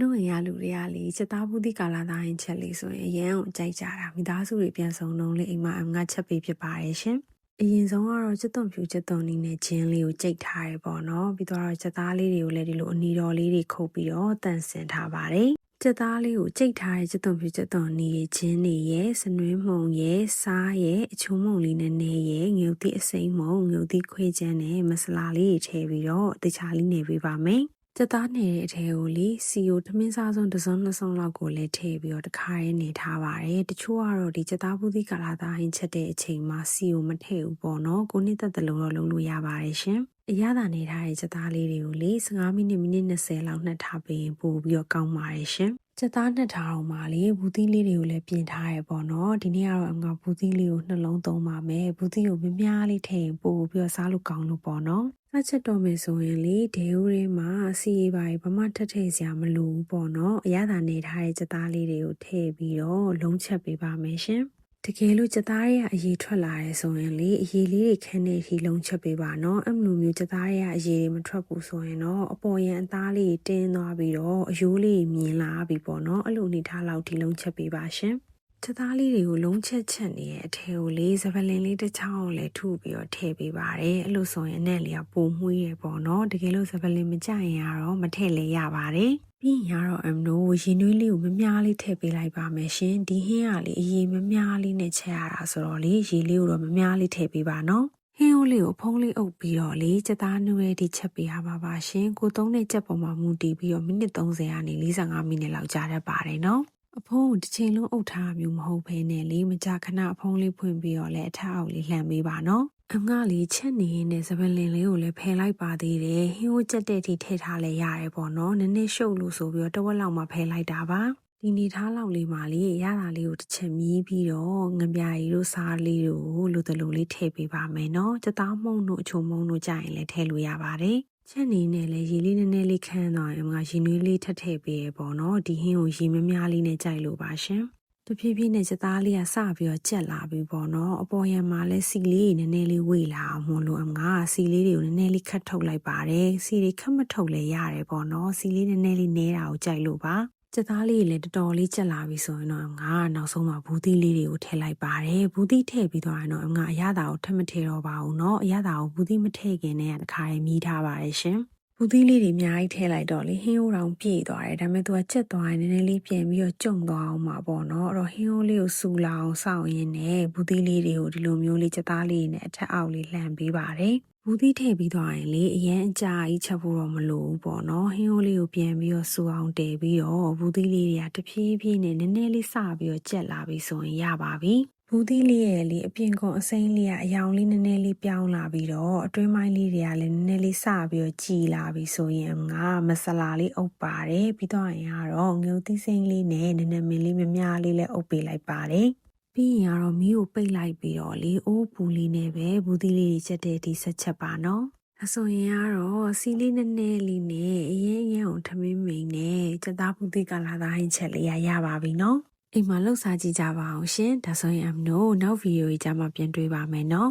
နှုတ်ရလူတွေကလေချက်သားဘူးတိကာလာသားရင်ချက်လေးဆိုရင်အရန်ကိုကြိုက်ကြတာမိသားစုတွေပြန်ဆောင်တော့လေအိမ်မှာအငါချက်ပေးဖြစ်ပါတယ်ရှင်အရင်ဆုံးကတော့ချက်သွန်ဖြူချက်သွန်နီနဲ့ဂျင်းလေးကိုကြိတ်ထားရပေါ့နော်ပြီးတော့ချက်သားလေးတွေကိုလည်းဒီလိုအနီတော်လေးတွေခုတ်ပြီးတော့တန့်စင်ထားပါတယ်ချက်သားလေးကိုကြိတ်ထားတဲ့ချက်သွန်ဖြူချက်သွန်နီရဲ့ဂျင်းတွေရဲ့စနွေးမှုန်ရဲ့စားရဲ့အချုံမှုန်လေးနဲ့နေရဲ့ငုတ်တိအစိမ့်မှုန်ငုတ်တိခွေးချမ်းနဲ့မဆလာလေးတွေထည့်ပြီးတော့တခြားလေးနေပေးပါမယ် ကြက်သားနေတဲ့အထဲကိုလေစီယိုထမင်းစားဆုံးတစ်စုံနှစ်စုံလောက်ကိုလည်းထည့်ပြီးတော့တခါရင်းနေထားပါတယ်တချို့ကတော့ဒီကြက်သားဘူးသီးကာလာသားဟင်းချက်တဲ့အချိန်မှာစီယိုမထည့်ဘူးပေါ့နော်ကိုနှစ်သက်တယ်လို့တော့လုပ်လို့ရပါတယ်ရှင်အရသာနေထားတဲ့ကြက်သားလေးတွေကိုလေ15မိနစ်မိနစ်20လောက်နှက်ထားပြီးရင်ပို့ပြီးတော့ကောင်းပါတယ်ရှင် ကြက်သားနှစ်ထားအောင်ပါလေဘူးသီးလေးတွေကိုလည်းပြင်ထားရပေါ့နော်ဒီနေ့ကတော့အငါဘူးသီးလေးကိုနှလုံးသုံးပါမယ်ဘူးသီးကိုမများလေးထည့်ရင်ပို့ပြီးတော့စားလို့ကောင်းလို့ပေါ့နော်စားချက်တော့မယ်ဆိုရင်လေဒေဦးရင်းမှာစီရီပါဘာမှထက်ထည့်စရာမလိုဘူးပေါ့နော်အရသာနေထားတဲ့ကြက်သားလေးတွေကိုထည့်ပြီးတော့လုံးချက်ပေးပါမယ်ရှင် တကယ်လို့ကြက်သားတွေကအရေးထွက်လာရဲဆိုရင်လေအရေးလေးတွေခန်းနေထိလုံးချက်ပေးပါနော်အဲ့လိုမျိုးကြက်သားတွေကအရေးတွေမထွက်ဘူးဆိုရင်တော့အပေါ်ရန်အသားလေးတင်းသွားပြီးတော့အယိုးလေးမြင်လာပြီပေါ့နော်အဲ့လိုအနေထားလောက်ထိလုံးချက်ပေးပါရှင်ချက်သားလေးတွေကိုလုံးချက်ချက်နေရဲ့အထဲကိုလေးစပလင်လေးတစ်ချောင်းကိုလည်းထုပြီးတော့ထည့်ပေးပါတယ်အဲ့လိုဆိုရင်အနက်လေးကပုံမှုရပေါ့နော်တကယ်လို့စပလင်မကြရင်ကတော့မထည့်လည်းရပါတယ် ပြီးရင်ကတော့အမလို့ရင်နွေးလေးကိုမများလေးထည့်ပေးလိုက်ပါမယ်ရှင်ဒီဟင်းကလေအရေးမများလေးနဲ့ချက်ရတာဆိုတော့လေရေလေးကိုတော့မများလေးထည့်ပေးပါနော်ဟင်းအိုးလေးကိုဖုံးလေးအုပ်ပြီးတော့လေစက်သားနွဲဒီချက်ပေးရပါပါရှင်ကိုသုံးတဲ့ချက်ပေါ်မှာမူတည်ပြီးတော့မိနစ်30ကနေ45မိနစ်လောက်ကြာတတ်ပါတယ်နော်အဖုံးကိုတစ်ချိန်လုံးအုပ်ထားမျိုးမဟုတ်ဘဲနဲ့လေမကြခဏအဖုံးလေးဖွင့်ပြီးတော့လည်းအထက်အောက်လေးလှန်ပေးပါနော် အငါလေးချက်နေရင်းနဲ့စပလင်လေးကိုလည်းဖယ်လိုက်ပါသေးတယ်ဟင်းကိုကြက်တဲ့ထိထည့်ထားလဲရတယ်ပေါ့နော်နည်းနည်းရှုပ်လို့ဆိုပြီးတော့တဝက်လောက်မှဖယ်လိုက်တာပါဒီနေထားလောက်လေးမှလေရတာလေးကိုတစ်ချက်မြည်ပြီးတော့ငပြာရီတို့စားလေးတို့လိုတလိုလေးထည့်ပေးပါမယ်နော်စသားမုံတို့အချုံမုံတို့ကြရင်လည်းထည့်လို့ရပါတယ်ချက်နေနဲ့လေရေလေးနည်းနည်းလေးခန်းသွားရင်ငါရေနွေးလေးထပ်ထည့်ပေးရပေါ့နော်ဒီဟင်းကိုရေမများလေးနဲ့ကြိုက်လို့ပါရှင် တဖြည်းဖြည်းနဲ့စသားလေးကစပြီးတော့ကြက်လာပြီပေါ့နော်အပေါ်ရံမှာလဲစီလေးနည်းနည်းလေးဝေလာအောင်မလို့အငါစီလေးတွေကိုနည်းနည်းလေးခတ်ထုတ်လိုက်ပါတယ်စီတွေခတ်မထုတ်လဲရတယ်ပေါ့နော်စီလေးနည်းနည်းလေးနဲတာကိုကြိုက်လို့ပါစသားလေးလည်းတော်တော်လေးကြက်လာပြီဆိုရင်တော့ငါနောက်ဆုံးမှာဘူးသီးလေးတွေကိုထည့်လိုက်ပါတယ်ဘူးသီးထည့်ပြီးတော့ရင်တော့ငါအရသာကိုထပ်မထည့်တော့ပါဘူးเนาะအရသာကိုဘူးသီးမထည့်ခင်နဲ့တခါရင်မြည်ထားပါတယ်ရှင် ဘူးသီးလေးတွေအများကြီးထည့်လိုက်တော့လေဟင်းအိုးတောင်ပြည့်သွားတယ်ဒါပေမဲ့သူကချက်သွားရင်နည်းနည်းလေးပြန်ပြီးတော့ကြုံသွားအောင်မှာပေါ့နော်အဲ့တော့ဟင်းအိုးလေးကိုစူလာအောင်စောင့်ရင်းနဲ့ဘူးသီးလေးတွေကိုဒီလိုမျိုးလေးချက်သားလေးနဲ့အထက်အောက်လေးလှန်ပေးပါတယ်ဘူးသီးထည့်ပြီးသွားရင်လေအရန်အကြာကြီးချက်ဖို့တော့မလိုဘူးပေါ့နော်ဟင်းအိုးလေးကိုပြန်ပြီးတော့စူအောင်တည်ပြီးတော့ဘူးသီးလေးတွေကတဖြည်းဖြည်းနဲ့နည်းနည်းလေးစပြီးတော့ကြက်လာပြီဆိုရင်ရပါပြီ ဘူးသီးလေးရဲ့လေအပြင်ကွန်အစိမ်းလေးကအယောင်လေးနည်းနည်းလေးပြောင်းလာပြီးတော့အတွင်းပိုင်းလေးတွေကလည်းနည်းနည်းလေးစပြီးတော့ကြည်လာပြီဆိုရင်ငါမဆလာလေးအုပ်ပါတယ်ပြီးတော့ရင်ကတော့ငုံသီးစိမ်းလေးနဲ့နည်းနည်းမင်းလေးမများလေးလည်းအုပ်ပေးလိုက်ပါတယ်ပြီးရင်ကတော့မီးကိုပိတ်လိုက်ပြီးတော့လေအိုးပူလေးနဲ့ပဲဘူးသီးလေးတွေချက်တဲ့ဒီဆက်ချက်ပါနော်အဆိုရင်ကတော့စီလေးနည်းနည်းလေးနဲ့အရင်အရင်ကိုထမင်းမိန်နဲ့စက်သားဘူးသီးကလာသားဟင်းချက်လေးရရပါပြီနော် အိမ်မှာလှုပ်ရှားကြည့်ကြပါအောင်ရှင်ဒါဆိုရင်အမတို့နောက်ဗီဒီယိုကြီးကြမှာပြန်တွေ့ပါမယ်နော်